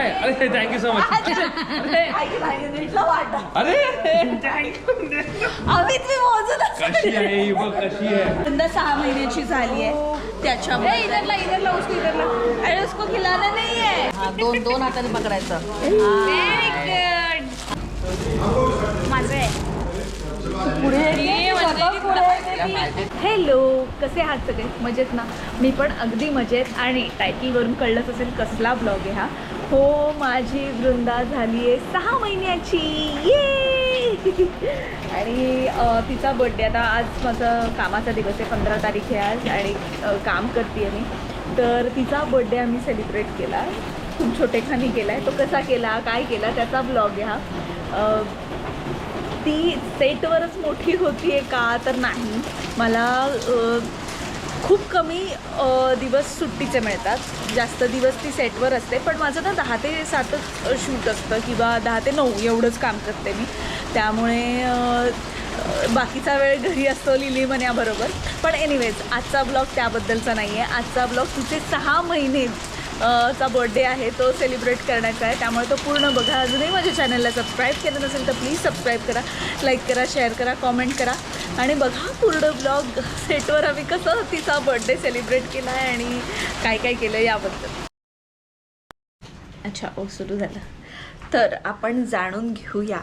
काय? अरे thank you so much अरे अमित मी मोजून कशी आहे? ही बघ कशी आहे? सहा महिन्याची झाली आहे त्याच्यामुळे इधरला इधरला उसको इधरला. अरे उसको खिलाना नाही आहे दोन दोन हाताने पकडायचं. व्हेरी गुड माझं आहे. हॅलो कसे आहात सगळे? मजेत ना? मी पण अगदी मजेत आणि टायटलवरून कळलंच असेल कसला ब्लॉग आहे हा. हो माझी वृंदा झाली आहे सहा महिन्याची. ये आणि तिचा बड्डे आता आज माझा कामाचा दिवस आहे पंधरा तारीख आहे आज आणि काम करते मी. तर तिचा बड्डे आम्ही सेलिब्रेट केला. खूप छोटेखानी केला आहे तो कसा केला काय केला त्याचा ब्लॉग आहे हा. ती सेटवरच मोठी होती आहे का तर नाही. मला खूप कमी दिवस सुट्टीचे मिळतात. जास्त दिवस ती सेटवर असते. पण माझं ना दहा ते सातच शूट असतं किंवा दहा ते नऊ एवढंच काम करते मी. त्यामुळे बाकीचा वेळ घरी असतो लिली म्हण्याबरोबर पण एनिवेज आजचा ब्लॉग त्याबद्दलचा नाही आहे आजचा ब्लॉग तिचे सहा महिने चा बर्थडे आहे तो सेलिब्रेट करण्याचा आहे. त्यामुळे तो पूर्ण बघा. अजूनही माझ्या चॅनलला सबस्क्राईब केलं नसेल तर प्लीज सबस्क्राईब करा लाईक करा शेअर करा कॉमेंट करा. आणि बघा पूर्ण ब्लॉग सेटवर आम्ही कसं तिचा बर्थडे सेलिब्रेट केला आहे आणि काय काय केलं याबद्दल. अच्छा ओ सुरू झालं. तर आपण जाणून घेऊया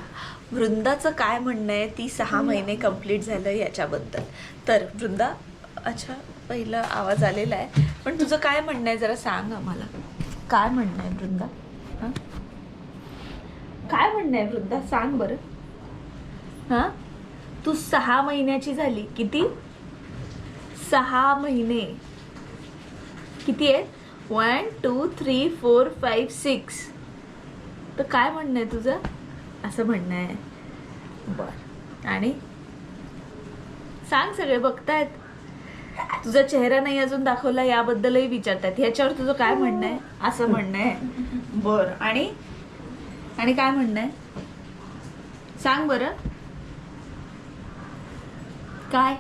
वृंदाचं काय म्हणणं आहे? ती सहा महिने कंप्लीट झालं याच्याबद्दल. तर वृंदा अच्छा पहिला आवाज आलेला आहे. पण तुझं काय म्हणणं आहे? जरा सांग आम्हाला. काय म्हणणं आहे वृंदा? हां? काय म्हणणं आहे वृंदा? सांग बरं. हां? तू सहा महिन्याची झाली. किती? सहा महिने. किती आहेत one two three four five six तर काय म्हणणं आहे तुझं? असं म्हणणं आहे. बर. आणि? सांग सगळे बघतायत? तुझा चेहरा नाही अजून दाखवला याबद्दलही विचारतात. ह्याच्यावर तुझं काय म्हणणं आहे? असं म्हणणं आहे. बर. आणि? आणि काय म्हणणं आहे? सांग बरं. काय?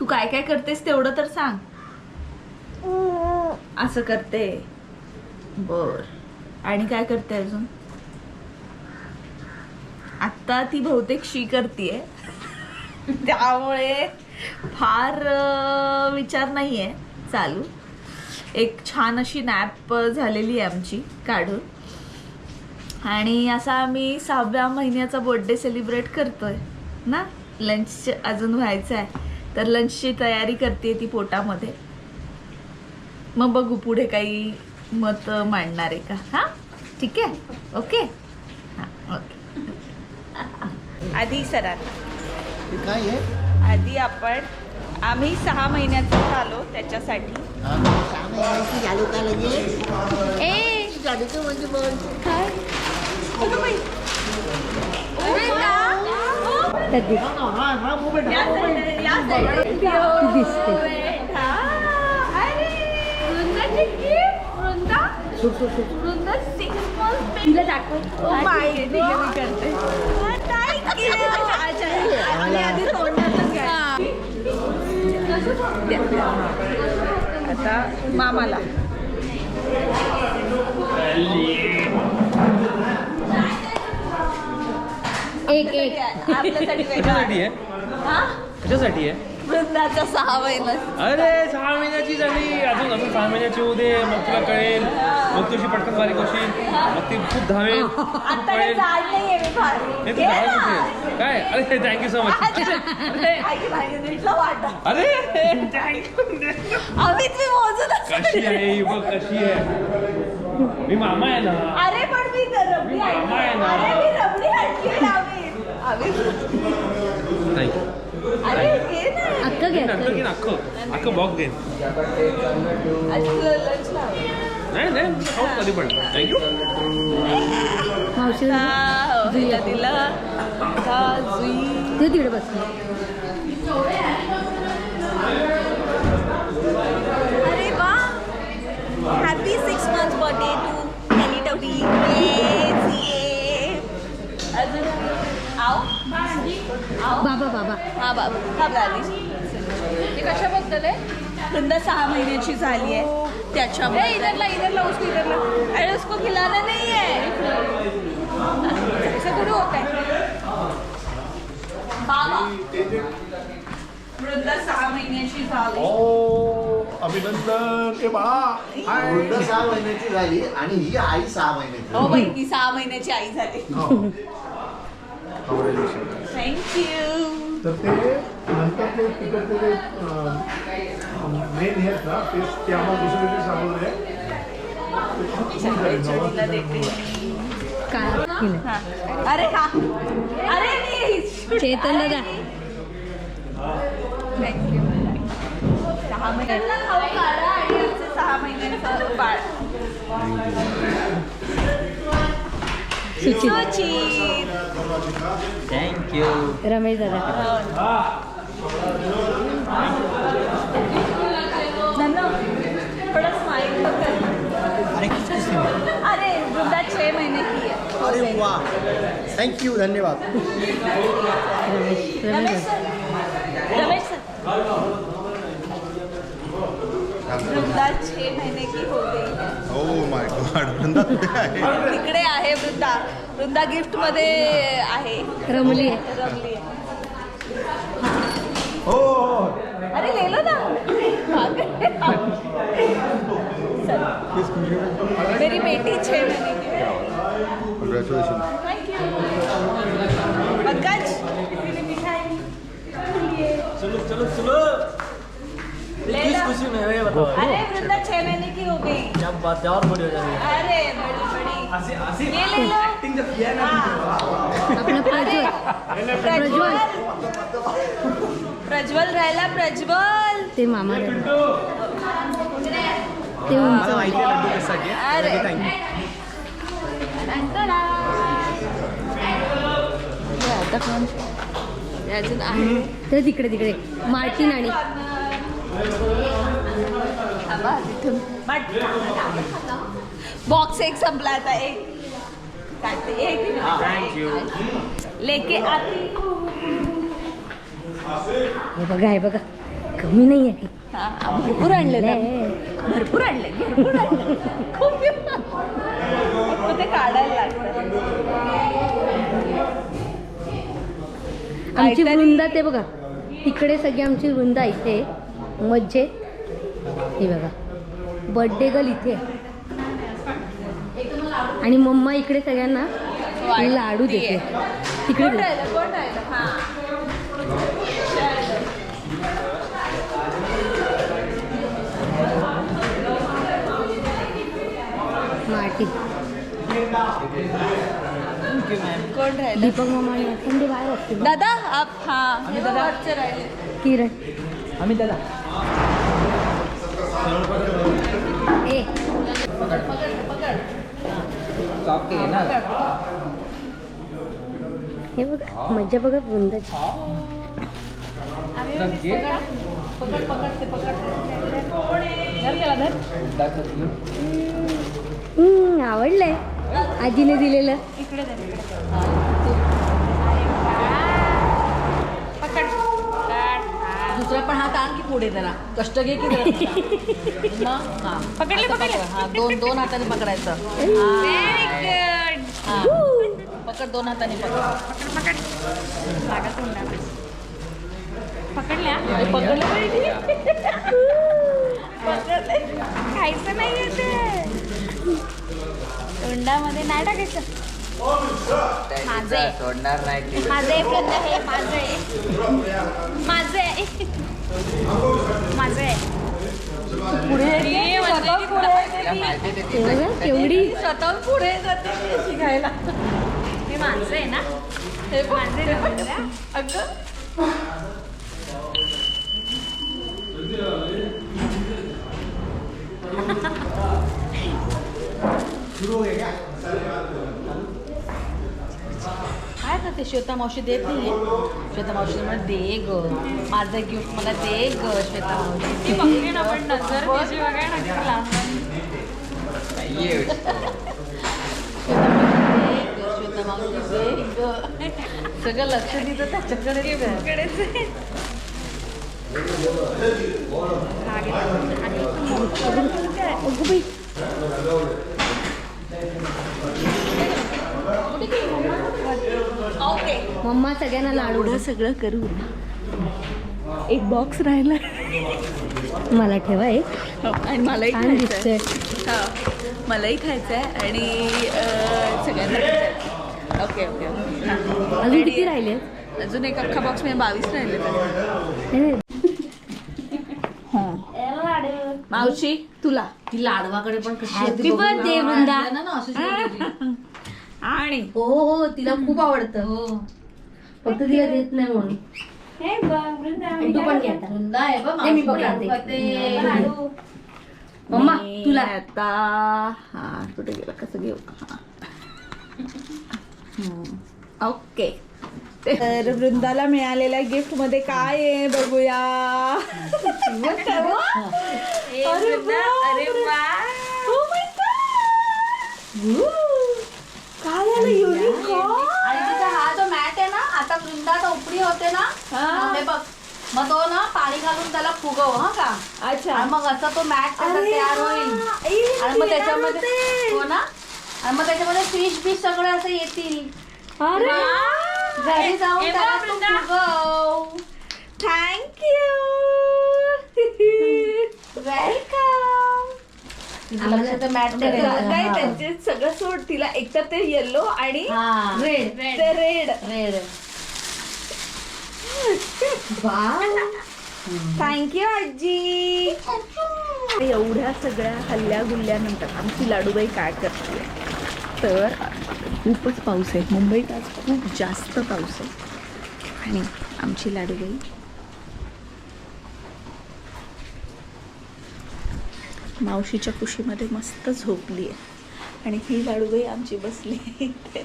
तू काय काय करतेस तेवढं तर सांग. असं करते. बर. आणि काय करते अजून? आत्ता ती बहुतेक शी करतीये. त्यामुळे फार विचार नाहीये चालू. एक छान अशी नॅप झालेली आहे आमची काढून. आणि असा आम्ही सहाव्या महिन्याचा बर्थडे सेलिब्रेट करतोय ना? लंच अजून व्हायचं आहे तर लंचची तयारी करते ती पोटामध्ये. मग बघू पुढे काही मत मांडणार आहे का? हां? ठीक आहे? ओके? हां ओके. आधी सरात काय आहे? आधी आपण आम्ही सहा महिन्याचं झालो त्याच्यासाठी आम्ही सहा महिन्याची झालो का लगेच ए झाली का म्हणजे मग काय अगं बाई. अरे वा. हा, हा, हा, मोबाईल या हा, मोबाईल. side- या side. बेटा. अरे, वृंदाची gift. वृंदा सुट, सुट, सुट. Vrinda six months pregnant. Oh my God. Thank you. अच्छा, आणि आधी घ्या. द्या. आता मामाला. एक एक. आपल्यासाठी वेगळं कशासाठी आहे? हा? कशासाठी आहे? वृंदाचा सहा महिना. अरे सहा महिन्याची झाली. अजून अजून सहा महिन्याची होऊ दे. मग तुला कळेल. मग तुझी पटकन बारीक होशील मग ती खूप धावेल. खूप आता काही कळेल. जाड नाहीये मी फार हे तू घे धावत ना. कुठे काय? अरे थँक्यू सो मच अरे, आई अमित मी मोजून कशी आहे? ही बघ कशी आहे. मी मामा आहे ना. अरे पण मी रबडी मामा आहे ना. अरे मी रबडी आणली अमित. अमित थँक्यू अरे घे नंतर घेईन अख्खं. अख्खं बॉक्स घेईन आज तुला lunch लाव. नाही नाही खाऊ कधी पण. थँक्यू मावशी हा, हिला दिलं. आता जुई. ते तिकडे बस. अरे वा. Happy six month birthday to Teletubby अजून? आव आव बाबा बाबा. हा बाबा. थांब कशा बद्दल आहे? वृंदा सहा महिन्याची झाली आहे. त्याच्यामुळे इधरला इधरला उसको इधरला. अरे उसको खिलाना नाही आहे. ऐसे थोडी होत आहे? बाबा. सहा महिन्याची झाली. अभिनंदन. सहा महिन्याची झाली आणि ही आई सहा महिन्याची. हो बाई ती सहा महिन्याची आई झाली. थँक्यू तर ते नंतर ते तिकडचे ते मेन हे आहेत ना ते ते आम्हाला सांगवले ते खूप झाले. काय? केलं हा. अरे हा. अरे मी चेतन दादा थँक्यू सहा महिन्यांना खाऊ काढा आणि आमचं सहा महिन्यांचं बाळ. थँक्यू रमेश दादा. अरे महीने की है अरे वा. थँक्यू धन्यवाद. रमेश रमेश सर. वृंदा छह महीने की हो गई है। ओ माय गॉड वृंदा कुठे आहे? तिकडे आहे वृंदा. वृंदा गिफ्टमध्ये आहे. रमली. आहे. रमली आहे हो हो अरे ले लो ना. मेरी बेटी छह महीने की है। Congratulation thank you Pankaj. चलो चलो चलो. खुशी में है ये बताओ। अरे वृंदा छह महीने की हो गई। क्या बात है और बड़ी हो जाएगी? अरे बड़ी बड़ी। हंसी हंसी ये ले लो। एक्टिंग जब किया ना आपलं प्रज्वल। प्रज्वल। प्रज्वल राहिला प्रज्वल। ते मामा दादा ते उंच. अरे। आता कोण? अजून आहे. ते तिकडे तिकडे. मार्टिन आणि बॉक्स एक संपला आता एक. लेके आती हे बघा हे बघा. कमी नाही आहे हा, भरपूर आणले. भरपूर आणले भरपूर आणले. खूप ते काढायला लागतं. आमची वृंदा ते बघा. तिकडे सगळी आमची वृंदा इथे. मज्जेत. हे बघा. बर्थडे गर्ल इथे. आणि मम्मा इकडे सगळ्यांना लाडू देते. तिकडे हा. राहिलं? दीपक मामा? दादा आप हा किरण. आम्ही दादा. हे बघा मज्जा बघा हम्म, आवडलंय. आजीने दिलेलं इकडे धर इकडे पकड दुसरा पण हात आण की पुढे जरा. कष्ट घे की जरा. हा. पकडले पकडले. हा दोन दोन हाताने पकडायचं. हा. पकड दोन हाताने पकड. होणार पकडल्या? पकडलं पकडले. खायचं नाही येते तोंडामध्ये नाही टाकायचं. माझे सोडणार नाही माझे हे माझे माझे माझे पुढे स्वतः पुढे येते ती. ते बघा केवढी स्वतः पुढे जाते ती शिकायला. हे माझं आहे ना? हे माझे अगं. काय करते श्वेता मावशी देत नाही. श्वेता मावशी मला दे ग. माझं गिफ्ट मला दे ग श्वेता मावशी सगळं लक्ष दिलं त्याच्याकडे ओके मम्मा सगळ्यांना लाडू सगळं करू. एक बॉक्स राहिला. मला ठेवा एक. हो, आणि मलाही छान खायचं आहे दिसतंय. हो मलाही खायचं आहे आणि सगळ्यांना ओके ओके. अजून किती राहिले? अजून एक अख्खा बॉक्स म्हणजे बावीस राहिले मावशी तुला. ती लाडवाकडे पण कशी birthday, वृंदा. आणि हो हो तिला खूप आवडतं. हो. फक्त तिला देत नाही म्हणून. तू पण घे आता. दे मी पकडते. मम्मा मी तुला. आता हा कुठे गेला? कसं घेऊ हा. हम्म. ओके. तर वृंदाला मिळालेल्या गिफ्टमध्ये काय आहे बघूया. अरे वा Oh my God. काय आलं युनिकॉर्न आणि तिचा हा जो मॅट आहे ना आता वृंदात उपडी होते ना हा. हे बघ. मग तो ना पाणी घालून त्याला फुगव हा का? अच्छा. आणि मग असा तो मॅट त्याचा अरे तयार. होईल. ए, आणि मग येणार त्याच्यामध्ये होते. हो ना? आणि मग त्याच्यामध्ये फिश बिश सगळे असे येतील. अरे घरी जाऊन त्याला तू फुगव. थँक्यू मॅट काय त्यांचे सगळं सोड तिला एकतर ते येलो आणि रेड ते रेड रेड थँक्यू आजी. एवढ्या सगळ्या हल्ल्या गुल्ल्यानंतर आमची लाडूबाई काय करते? तर खूपच पाऊस आहे. मुंबईत आज खूप जास्त पाऊस आहे. आणि आमची लाडूबाई मावशीच्या कुशीमध्ये मस्त झोपली आहे आणि ही लाडूबाई आमची बसली. आहे इथे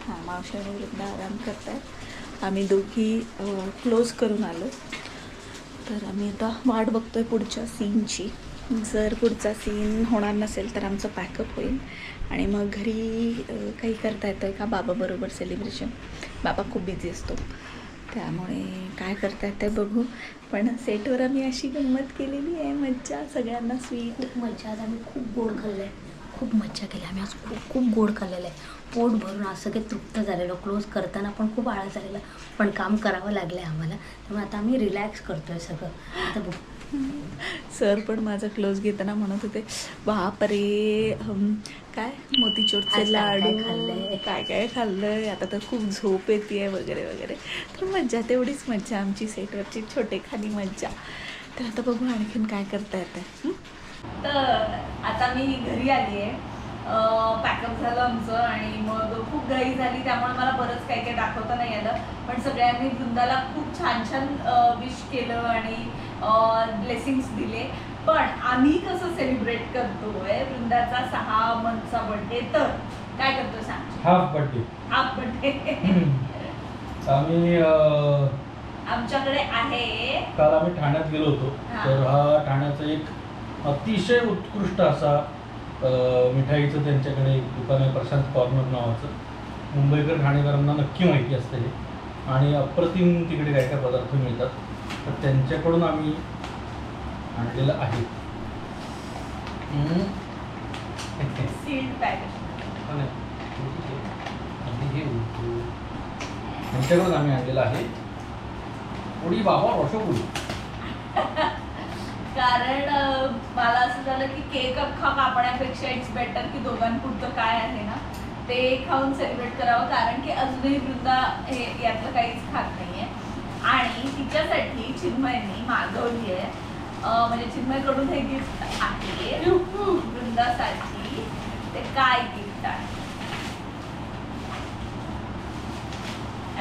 हां मावशी आणि वृंदा आराम करतायत. आम्ही दोघी क्लोज करून आलो. तर आम्ही आता वाट बघतोय पुढच्या सीनची जर पुढचा सीन होणार नसेल तर आमचं पॅकअप होईल. आणि मग घरी काही करता येतं का? बाबाबरोबर सेलिब्रेशन बाबा खूप बिझी असतो. त्यामुळे काय करता ते बघू. पण सेटवर आम्ही अशी गंमत केलेली आहे मज्जा सगळ्यांना स्वीट खूप मज्जा आज आम्ही खूप गोड खाल्लं आहे खूप मज्जा केली. आम्ही आज खूप खूप गोड खाल्लेलं आहे. पोट भरून आज सगळे तृप्त झालेलो. क्लोज करताना पण खूप आळस झालेला पण काम करावं लागलं आहे आम्हाला. त्यामुळे आता आम्ही रिलॅक्स करतो आहे सगळं. आता बघू. सर पण माझा क्लोज घेताना म्हणत होते बापरे काय मोतीचूरचे लाडू खाल्लंय?" काय काय खाल्लंय? आता तर खूप झोप येते वगैरे वगैरे. तर मज्जा तेवढीच मज्जा आमची सेटवरची छोटे खाली मज्जा. तर आता बघू आणखीन काय करता येतं तर आता मी घरी आली आहे पॅकअप झालं आमचं आणि मग खूप घाई झाली त्यामुळे मला बरंच काही काही दाखवता नाही आलं. पण सगळ्यांनी वृंदाला खूप छान छान विश केलं आणि ब्लेसिंग्स दिले. पण आम्ही कसं सेलिब्रेट करतोय? वृंदाचा सहा मंथचा बर्थडे तर काय करतो सांग? हाफ बर्थडे हाफ बर्थडे आम्ही आमच्याकडे आहे. काल आम्ही ठाण्यात गेलो होतो. तर हा ठाण्याचा एक अतिशय उत्कृष्ट असा मिठाईचं त्यांच्याकडे एक दुकान आहे प्रशांत कॉर्नर नावाचं. मुंबईकर ठाणेकरांना नक्की माहिती असते आणि अप्रतिम तिकडे काय काय पदार्थ मिळतात. तर त्यांच्याकडून आम्ही आणलेलं आहे. त्यांच्याकडून आम्ही आणलेलं आहे. पोळी बाबा रसोपुरी कारण मला असं झालं की केक अख्खा कापण्यापेक्षा इट्स बेटर की दोघांपुरतं काय आहे ना ते खाऊन सेलिब्रेट करावं. कारण की अजूनही वृंदा हे यातलं काहीच खात नाहीये. आणि तिच्यासाठी चिन्मयनी मागवली आहे. म्हणजे चिन्मयकडून हे गिफ्ट आहे. वृंदासाठी ते काय गिफ्ट आहे?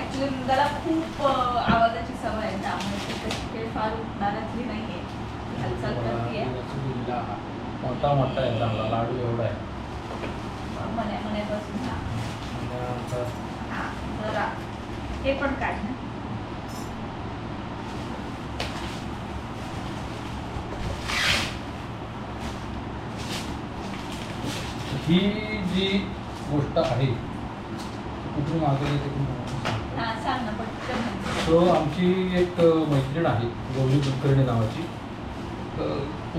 ऍक्च्युली वृंदाला खूप आवाजाची सवय आहे. त्यामुळे ती तशी काही फार उठणारातली नाहीये हालचाल करते मोठा मोठा आहे. चांगला लाडू एवढा आहे. मने हे पण काढ ना. ही जी गोष्ट आहे कुठून मागवली ते म्हण. सो आमची एक मैत्रीण आहे गौरी कुलकर्णी नावाची.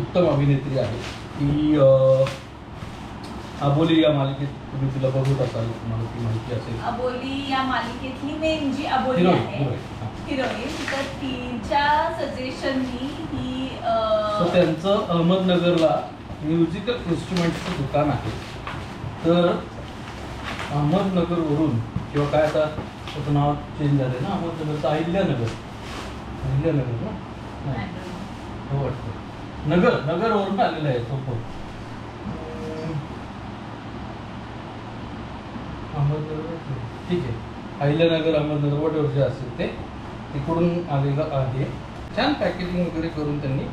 उत्तम अभिनेत्री आहे. ती अ, आबोली या मालिकेत तुम्ही तिला बघत असाल तुम्हाला ती माहिती असेल. अबोली या मालिकेतली मेन जी अबोली आहे हिरोईन. हिरोईन तर तिच्या सजेशननी ही त्यांचं अहमदनगरला म्युझिकल इन्स्ट्रुमेंटचं दुकान आहे. तर अहमदनगरवरून किंवा काय आता त्याचं नाव चेंज झालं ना अहमदनगरचं अहिल्यानगर. अहिल्यानगर ना? नाही. हो वाटतं. नगर नगरवरून आलेलं आहे तो फोन अहमदनगर. ठीक आहे. अहिल्यानगर अहमदनगर वॉट जे असेल ते तिकडून आलेलं आहे. छान पॅकेजिंग वगैरे करून त्यांनी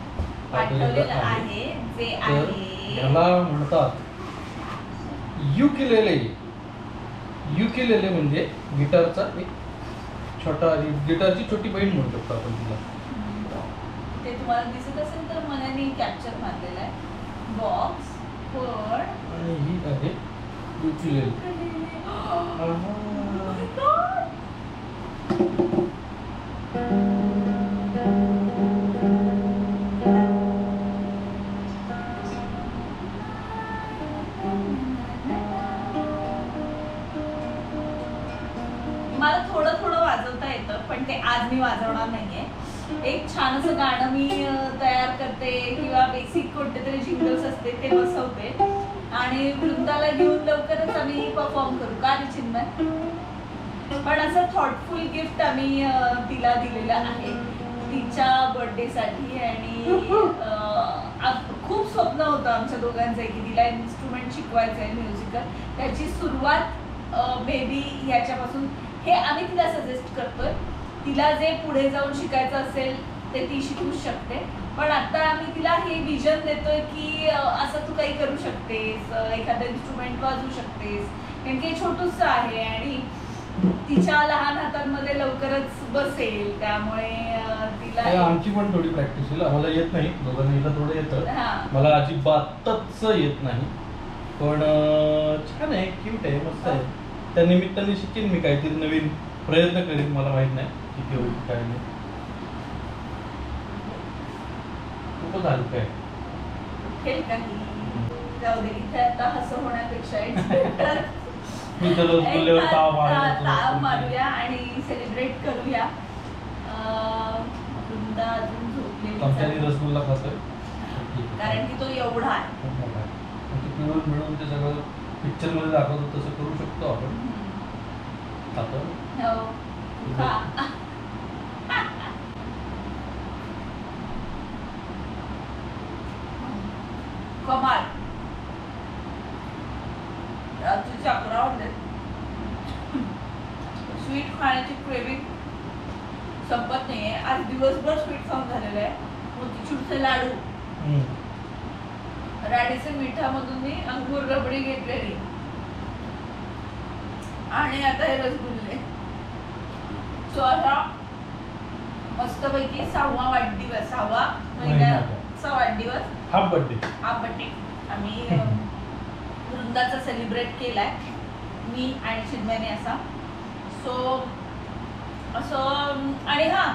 पाठवलेलं आहे. जे आहे. याला म्हणतात युकिलेले. युकिलेले म्हणजे गिटारचा एक छोटा गिटारची छोटी बहीण म्हणू शकतो आपण तिला. ते तुम्हाला दिसत असेल तर मनाने कॅप्चर मारलेलं आहे. बॉक्स पण आणि ही आहे युकिलेले. आणि वृंदाला घेऊन लवकरच आम्ही परफॉर्म करू. का रे चिन्मय? पण असं थॉटफुल गिफ्ट आम्ही तिला दिलेलं आहे. तिच्या बर्थडे साठी आणि खूप स्वप्न होतं आमच्या दोघांचं की तिला इन्स्ट्रुमेंट शिकवायचं आहे म्युझिकल त्याची सुरुवात बेबी याच्यापासून. हे आम्ही तिला सजेस्ट करतोय. तिला जे पुढे जाऊन शिकायचं असेल ते ती शिकू शकते. पण आता आम्ही तिला हे विजन देतोय की असं तू काही करू शकतेस एखादं इन्स्ट्रुमेंट वाजवू शकतेस. कारण की छोटूस आहे आणि तिच्या लहान हातांमध्ये लवकरच बसेल. त्यामुळे तिला आमची पण थोडी प्रॅक्टिस होईल आम्हाला येत नाही. दोघांना थोडं येतं. हा. मला अजिबातच येत नाही. पण छान आहे. क्यूट आहे. मस्त आहे. त्या निमित्ताने शिकेन मी काहीतरी नवीन प्रयत्न करीन. मला माहीत नाही. किती होईल काय नाही. खूपच हलकं आहे जाऊ दे इथे आता हसं होण्यापेक्षा it's better. मी तर बोलल्यावर एक ताव मारूया आणि सेलिब्रेट करूया अं, वृंदा अजून. रसगुल्ला खातोय. कारण की तो एवढा आहे खूप मोठा आहे. आणि ते पिळून मिळून ते सगळं पिक्चरमध्ये दाखवतो तसं करू शकतो आपण खातो हो. खा. कमाल रात्रीचे अकरा वाजले स्वीट खाण्याची क्रेविंग संपत नाहीये आज दिवसभर स्वीट खाऊन झालेलं आहे मोतीचूरचे लाडू हम्म. राडीचे मिठामधून मी अंगूर रबडी घेतलेली आणि आता हे रसगुल्ले सो असा मस्तपैकी सहावा वाढदिवस सहावा महिन्याचा. वाढदिवस. हाफ बर्थडे हा बड्डे आम्ही वृंदाचा सेलिब्रेट केलाय. मी आणि चिन्मयने असा. सो असं आणि हा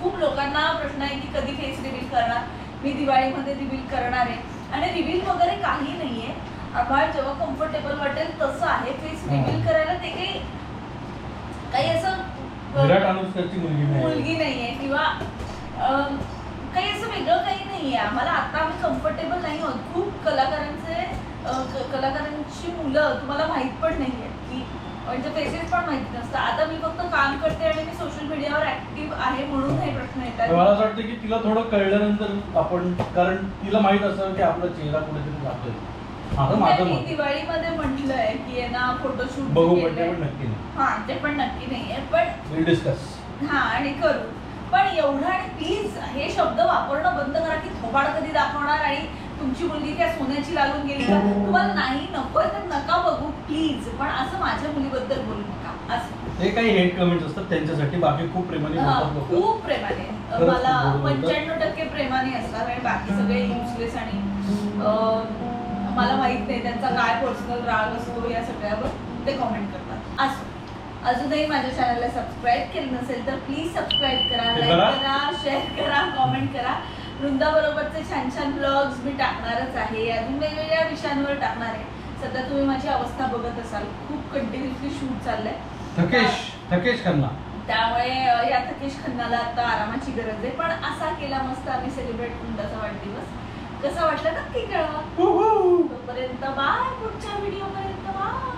खूप लोकांना प्रश्न आहे की कधी फेस रिव्हील करणार? मी दिवाळीमध्ये रिव्हील करणार आहे. आणि रिव्हील वगैरे काही नाहीये. आम्हाला जेव्हा कम्फर्टेबल वाटेल तसं आहे. फेस हा. रिव्हील करायला ते काही काही असं विराट अनुष्काची मुलगी नाही. मुलगी नाहीये किंवा अं, काही असं वेगळं काही नाहीये. आम्हाला आता आम्ही कम्फर्टेबल नाही आहोत. खूप कलाकारांचे अं, क- कलाकारांची मुलं तुम्हाला माहीत पण नाहीये. की म्हणजे फेसेस पण माहिती नसतं आता मी फक्त काम करते आणि मी सोशल मीडियावर ऍक्टिव्ह आहे म्हणून हे प्रश्न येतात. मला असं वाटतं की तिला थोडं कळल्यानंतर आपण कारण तिला माहीत असतं की आपला चेहरा कुठेतरी जातोय असं माझं मत. दिवाळीमध्ये म्हटलंय की आहे ना फोटोशूट बघू पण ते पण नक्की नाही. हा ते पण नक्की नाहीये पण विल डिस्कस हा आणि करू. पण एवढं आणि प्लीज हे शब्द वापरणं बंद करा की थोबाड कधी दाखवणार आणि तुमची मुलगी काय सोन्याची लागून गेली का? तुम्हाला नाही नको तर नका बघू प्लीज पण असं माझ्या मुलीबद्दल बोलू नका. असं. ते काही हेट कमेंट्स असतात त्यांच्यासाठी बाकी खूप प्रेमाने हा, बोलतात लोक. खूप प्रेमाने. खरंच मला खूप गोड बोलतात. पंच्याण्णव टक्के प्रेमाने असतात आणि बाकी सगळे युजलेस आणि अं, मला माहीत नाही त्यांचा काय पर्सनल राग असतो या सगळ्यावर ते कॉमेंट करतात. असं. अजूनही माझ्या चॅनलला सबस्क्राईब केलं नसेल तर प्लीज सबस्क्राईब करा लाईक करा. शेअर करा कॉमेंट करा. वृंदाबरोबरचे छान छान ब्लॉग्स मी टाकणारच आहे. अजून वेगवेगळ्या विषयांवर टाकणार आहे. सध्या तुम्ही माझी अवस्था बघत असाल. खूप कंटिन्युअसली शूट चाललंय. थकेश थकेश खन्ना. त्यामुळे या थकीश खन्नाला आता आरामाची गरज आहे. पण असा केला मस्त आम्ही सेलिब्रेट वृंदाचा वाढदिवस. कसं वाटलं नक्की कळवा हो, हो. तोपर्यंत बाय पुढच्या व्हिडिओ पर्यंत बाय.